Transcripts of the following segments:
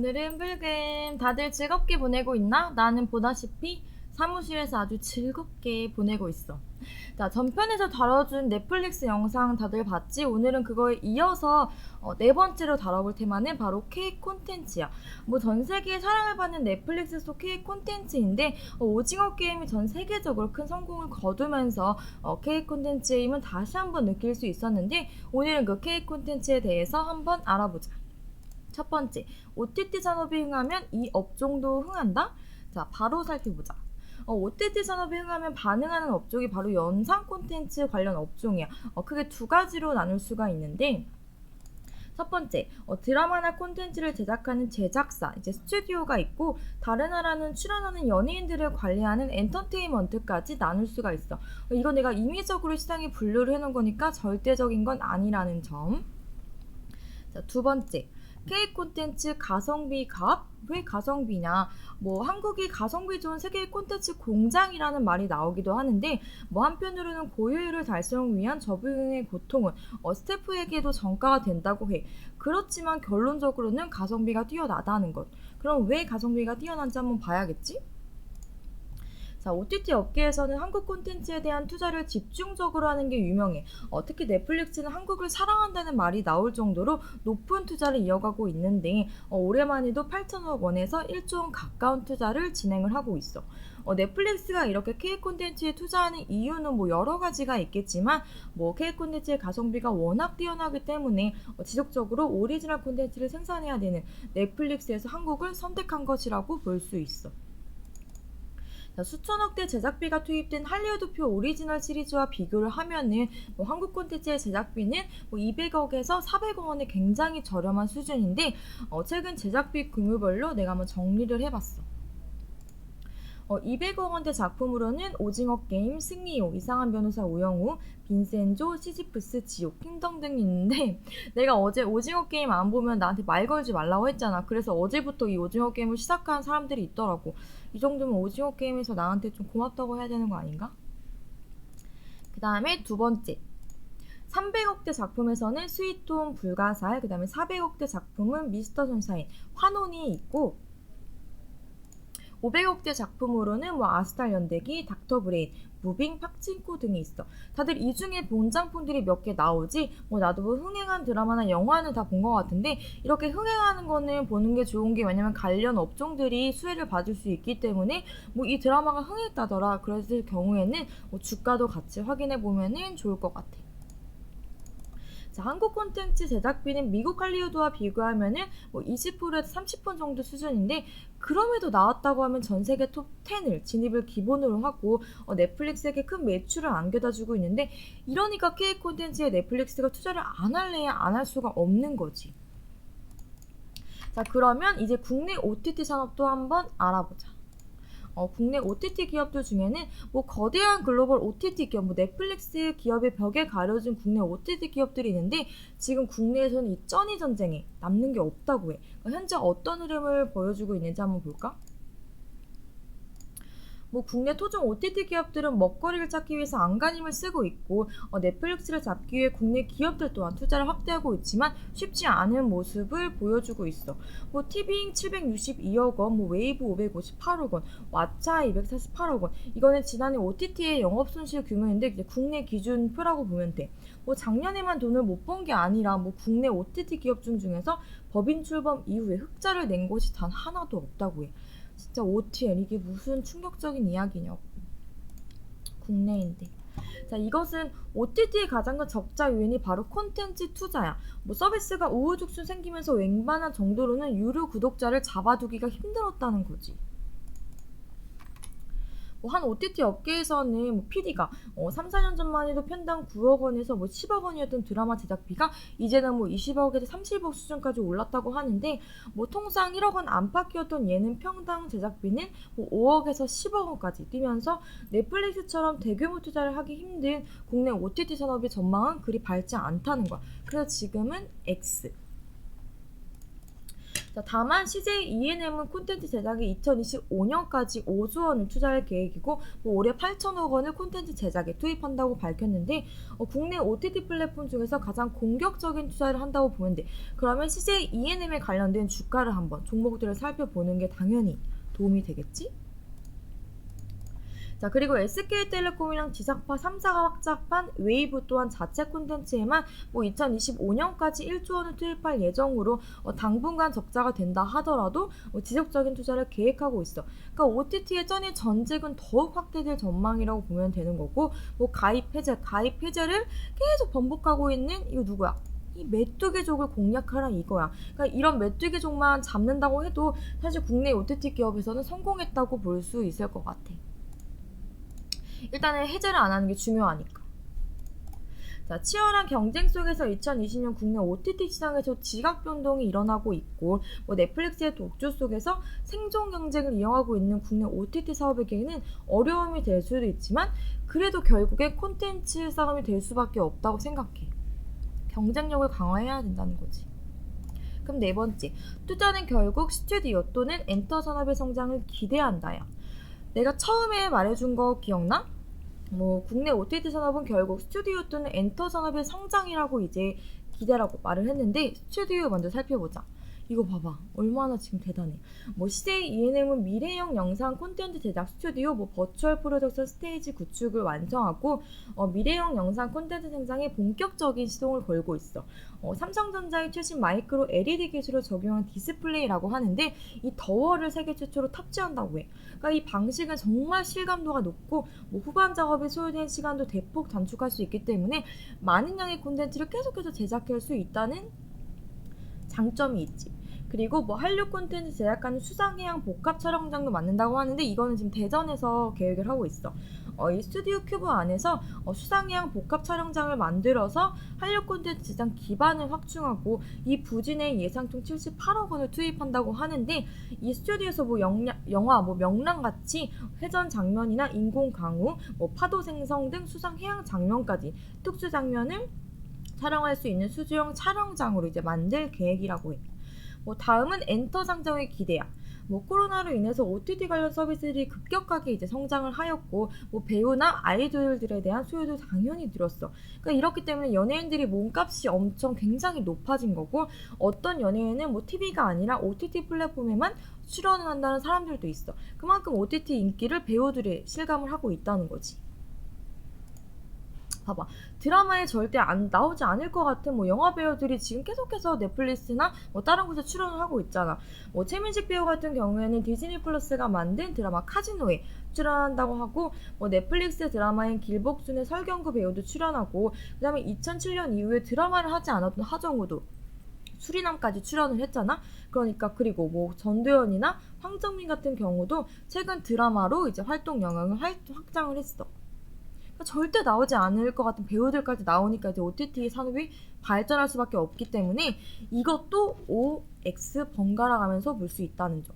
오늘은 불금 다들 즐겁게 보내고 있나? 나는 보다시피 사무실에서 아주 즐겁게 보내고 있어. 자, 전편에서 다뤄준 넷플릭스 영상 다들 봤지? 오늘은 그거에 이어서 어, 네 번째로 다뤄볼 테마는 바로 K 콘텐츠야. 뭐 전 세계에 사랑을 받는 넷플릭스 속 K 콘텐츠인데 어, 오징어 게임이 전 세계적으로 큰 성공을 거두면서 어, K 콘텐츠의 힘을 다시 한번 느낄 수 있었는데 오늘은 그 K 콘텐츠에 대해서 한번 알아보자. 첫 번째, OTT 산업이 흥하면 이 업종도 흥한다? 자, 바로 살펴보자. 어, OTT 산업이 흥하면 반응하는 업종이 바로 영상 콘텐츠 관련 업종이야. 어, 크게 두 가지로 나눌 수가 있는데, 첫 번째, 어, 드라마나 콘텐츠를 제작하는 제작사, 이제 스튜디오가 있고, 다른 나라는 출연하는 연예인들을 관리하는 엔터테인먼트까지 나눌 수가 있어. 어, 이건 내가 임의적으로 시장에 분류를 해놓은 거니까 절대적인 건 아니라는 점. 자, 두 번째. K 콘텐츠 가성비 값? 왜 가성비냐? 뭐 한국이 가성비 좋은 세계 콘텐츠 공장이라는 말이 나오기도 하는데 뭐 한편으로는 고효율을 달성을 위한 저비용의 고통은 어, 스태프에게도 전가가 된다고 해. 그렇지만 결론적으로는 가성비가 뛰어나다는 것. 그럼 왜 가성비가 뛰어난지 한번 봐야겠지? 자, OTT 업계에서는 한국 콘텐츠에 대한 투자를 집중적으로 하는 게 유명해. 어, 특히 넷플릭스는 한국을 사랑한다는 말이 나올 정도로 높은 투자를 이어가고 있는데 어, 올해만 해도 8천억 원에서 1조 원 가까운 투자를 진행을 하고 있어. 어, 넷플릭스가 이렇게 K 콘텐츠에 투자하는 이유는 뭐 여러 가지가 있겠지만 뭐 K 콘텐츠의 가성비가 워낙 뛰어나기 때문에 어, 지속적으로 오리지널 콘텐츠를 생산해야 되는 넷플릭스에서 한국을 선택한 것이라고 볼 수 있어. 자, 수천억대 제작비가 투입된 할리우드표 오리지널 시리즈와 비교를 하면은 뭐 한국 콘텐츠의 제작비는 뭐 200억에서 400억 원의 굉장히 저렴한 수준인데 어, 최근 제작비 규모별로 내가 한번 정리를 해봤어. 어, 200억 원대 작품으로는 오징어 게임, 승리호, 이상한 변호사 우영우, 빈센조, 시지프스, 지옥, 킹덤 등이 있는데 내가 어제 오징어 게임 안 보면 나한테 말 걸지 말라고 했잖아. 그래서 어제부터 이 오징어 게임을 시작한 사람들이 있더라고. 이 정도면 오징어 게임에서 나한테 좀 고맙다고 해야 되는 거 아닌가? 그 다음에 두 번째. 300억대 작품에서는 스위트홈 불가살, 그 다음에 400억대 작품은 미스터 선샤인, 환혼이 있고, 500억대 작품으로는 뭐 아스탈 연대기, 닥터 브레인, 무빙, 팍친코 등이 있어. 다들 이 중에 본 작품들이 몇 개 나오지? 뭐 나도 뭐 흥행한 드라마나 영화는 다 본 것 같은데 이렇게 흥행하는 거는 보는 게 좋은 게 왜냐면 관련 업종들이 수혜를 받을 수 있기 때문에 뭐 이 드라마가 흥했다더라. 그랬을 경우에는 뭐 주가도 같이 확인해 보면은 좋을 것 같아. 자, 한국 콘텐츠 제작비는 미국 할리우드와 비교하면은 뭐 20%에서 30% 정도 수준인데 그럼에도 나왔다고 하면 전 세계 톱 10을 진입을 기본으로 하고 어, 넷플릭스에게 큰 매출을 안겨다 주고 있는데 이러니까 K 콘텐츠에 넷플릭스가 투자를 안 할래야 안 할 수가 없는 거지. 자, 그러면 이제 국내 OTT 산업도 한번 알아보자. 어, 국내 OTT 기업들 중에는 뭐 거대한 글로벌 OTT 기업, 뭐 넷플릭스 기업의 벽에 가려진 국내 OTT 기업들이 있는데 지금 국내에서는 이 쩌니 전쟁에 남는 게 없다고 해. 그러니까 현재 어떤 흐름을 보여주고 있는지 한번 볼까? 뭐 국내 토종 OTT 기업들은 먹거리를 찾기 위해서 안간힘을 쓰고 있고 어, 넷플릭스를 잡기 위해 국내 기업들 또한 투자를 확대하고 있지만 쉽지 않은 모습을 보여주고 있어. 뭐 티빙 762억 원, 뭐 웨이브 558억 원, 왓챠 248억 원. 이거는 지난해 OTT의 영업 손실 규모인데 국내 기준표라고 보면 돼. 뭐 작년에만 돈을 못 번 게 아니라 뭐 국내 OTT 기업 중 중에서 법인 출범 이후에 흑자를 낸 곳이 단 하나도 없다고 해. 진짜 OTL 이게 무슨 충격적인 이야기냐고. 국내인데. 자 이것은 OTT의 가장 큰 적자 요인이 바로 콘텐츠 투자야. 뭐 서비스가 우후죽순 생기면서 웬만한 정도로는 유료 구독자를 잡아두기가 힘들었다는 거지 뭐 한 OTT 업계에서는 뭐 PD가 어, 3, 4년 전만 해도 편당 9억 원에서 뭐 10억 원이었던 드라마 제작비가 이제는 뭐 20억에서 30억 수준까지 올랐다고 하는데 뭐 통상 1억 원 안팎이었던 예능 평당 제작비는 뭐 5억에서 10억 원까지 뛰면서 넷플릭스처럼 대규모 투자를 하기 힘든 국내 OTT 산업의 전망은 그리 밝지 않다는 거야. 그래서 지금은 X. 자, 다만 CJ ENM은 콘텐츠 제작에 2025년까지 5조 원을 투자할 계획이고 뭐 올해 8천억 원을 콘텐츠 제작에 투입한다고 밝혔는데 어, 국내 OTT 플랫폼 중에서 가장 공격적인 투자를 한다고 돼. 그러면 CJ ENM에 관련된 주가를 한번 종목들을 살펴보는 게 당연히 도움이 되겠지? 자 그리고 SK텔레콤이랑 지상파 3사가 확장한 웨이브 또한 자체 콘텐츠에만 뭐 2025년까지 1조 원을 투입할 예정으로 어, 당분간 적자가 된다 하더라도 어, 지속적인 투자를 계획하고 있어. 그러니까 OTT의 전일 전직은 더욱 확대될 전망이라고 보면 되는 거고 뭐 가입 해제, 가입 해제를 계속 번복하고 있는 이거 누구야? 이 메뚜기족을 공략하라 이거야. 그러니까 이런 메뚜기족만 잡는다고 해도 사실 국내 OTT 기업에서는 성공했다고 볼 수 있을 것 같아. 일단은 해제를 안 하는 게 중요하니까. 자, 치열한 경쟁 속에서 2020년 국내 OTT 시장에서 지각 변동이 일어나고 있고, 뭐 넷플릭스의 독주 속에서 생존 경쟁을 이어가고 있는 국내 OTT 사업에게는 어려움이 될 수도 있지만, 그래도 결국에 콘텐츠 싸움이 될 수밖에 없다고 생각해. 경쟁력을 강화해야 된다는 거지. 그럼 네 번째, 투자는 결국 스튜디오 또는 엔터 산업의 성장을 기대한다야. 내가 처음에 말해준 거 기억나? 뭐 국내 OTT 산업은 결국 스튜디오 또는 엔터 산업의 성장이라고 이제 기대라고 말을 했는데 스튜디오 먼저 살펴보자. 이거 봐봐. 얼마나 지금 대단해. 뭐 CJ ENM은 미래형 영상 콘텐츠 제작 스튜디오, 뭐 버추얼 프로덕션 스테이지 구축을 완성하고 어, 미래형 영상 콘텐츠 생산에 본격적인 시동을 걸고 있어. 어, 삼성전자의 최신 마이크로 LED 기술을 적용한 디스플레이라고 하는데 이 더워를 세계 최초로 탑재한다고 해. 그러니까 이 방식은 정말 실감도가 높고 뭐 후반 작업에 소요된 시간도 대폭 단축할 수 있기 때문에 많은 양의 콘텐츠를 계속해서 제작할 수 있다는 장점이 있지. 그리고 뭐 한류 콘텐츠 제작하는 수상해양 복합 촬영장도 만든다고 하는데 이거는 지금 대전에서 계획을 하고 있어. 어, 이 스튜디오 큐브 안에서 어, 수상해양 복합 촬영장을 만들어서 한류 콘텐츠 제작 기반을 확충하고 이 부진에 예상 총 78억 원을 투입한다고 하는데 이 스튜디오에서 뭐 영야, 영화 뭐 명랑 같이 회전 장면이나 인공 강우, 뭐 파도 생성 등 수상 해양 장면까지 특수 장면을 촬영할 수 있는 수주형 촬영장으로 이제 만들 계획이라고 해. 뭐 다음은 엔터 상장의 기대야. 뭐 코로나로 인해서 OTT 관련 서비스들이 급격하게 이제 성장을 하였고 뭐 배우나 아이돌들에 대한 수요도 당연히 늘었어. 그러니까 이렇기 때문에 연예인들이 몸값이 엄청 굉장히 높아진 거고 어떤 연예인은 뭐 TV가 아니라 OTT 플랫폼에만 출연을 한다는 사람들도 있어. 그만큼 OTT 인기를 배우들이 실감을 하고 있다는 거지. 봐봐 드라마에 절대 안 나오지 않을 것 같은 뭐 영화 배우들이 지금 계속해서 넷플릭스나 뭐 다른 곳에 출연을 하고 있잖아. 뭐 최민식 배우 같은 경우에는 디즈니 플러스가 만든 드라마 카지노에 출연한다고 하고 뭐 넷플릭스 드라마인 길복순의 설경구 배우도 출연하고 그다음에 2007년 이후에 드라마를 하지 않았던 하정우도 수리남까지 출연을 했잖아. 그러니까 그리고 뭐 전도연이나 황정민 같은 경우도 최근 드라마로 이제 활동 영향을 확장을 했어. 절대 나오지 않을 것 같은 배우들까지 나오니까 이제 OTT 산업이 발전할 수밖에 없기 때문에 이것도 OX 번갈아 가면서 볼 수 있다는 점.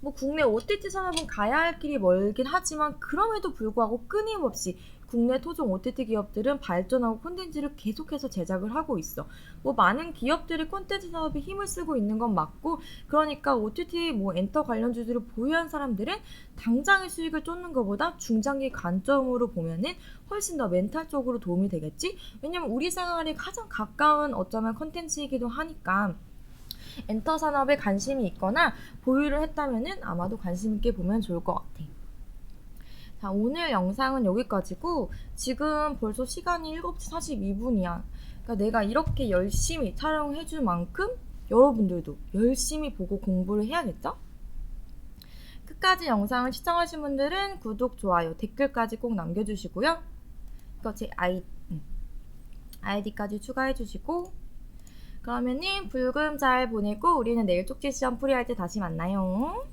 뭐 국내 OTT 산업은 가야 할 길이 멀긴 하지만 그럼에도 불구하고 끊임없이 국내 토종 OTT 기업들은 발전하고 콘텐츠를 계속해서 제작을 하고 있어. 뭐 많은 기업들이 콘텐츠 사업에 힘을 쓰고 있는 건 맞고 그러니까 OTT 뭐 엔터 관련주들을 보유한 사람들은 당장의 수익을 쫓는 것보다 중장기 관점으로 보면은 훨씬 더 멘탈적으로 도움이 되겠지? 왜냐면 우리 생활에 가장 가까운 어쩌면 콘텐츠이기도 하니까 엔터 산업에 관심이 있거나 보유를 했다면은 아마도 관심 있게 보면 좋을 것 같아. 자, 오늘 영상은 여기까지고 지금 벌써 시간이 7시 42분이야. 그러니까 내가 이렇게 열심히 촬영해 줄 만큼 여러분들도 열심히 보고 공부를 해야겠죠? 끝까지 영상을 시청하신 분들은 구독, 좋아요, 댓글까지 꼭 남겨주시고요. 이거 제 아이, 아이디까지 추가해 주시고 그러면은 불금 잘 보내고 우리는 내일 쪽지 시험 풀이할 때 다시 만나요.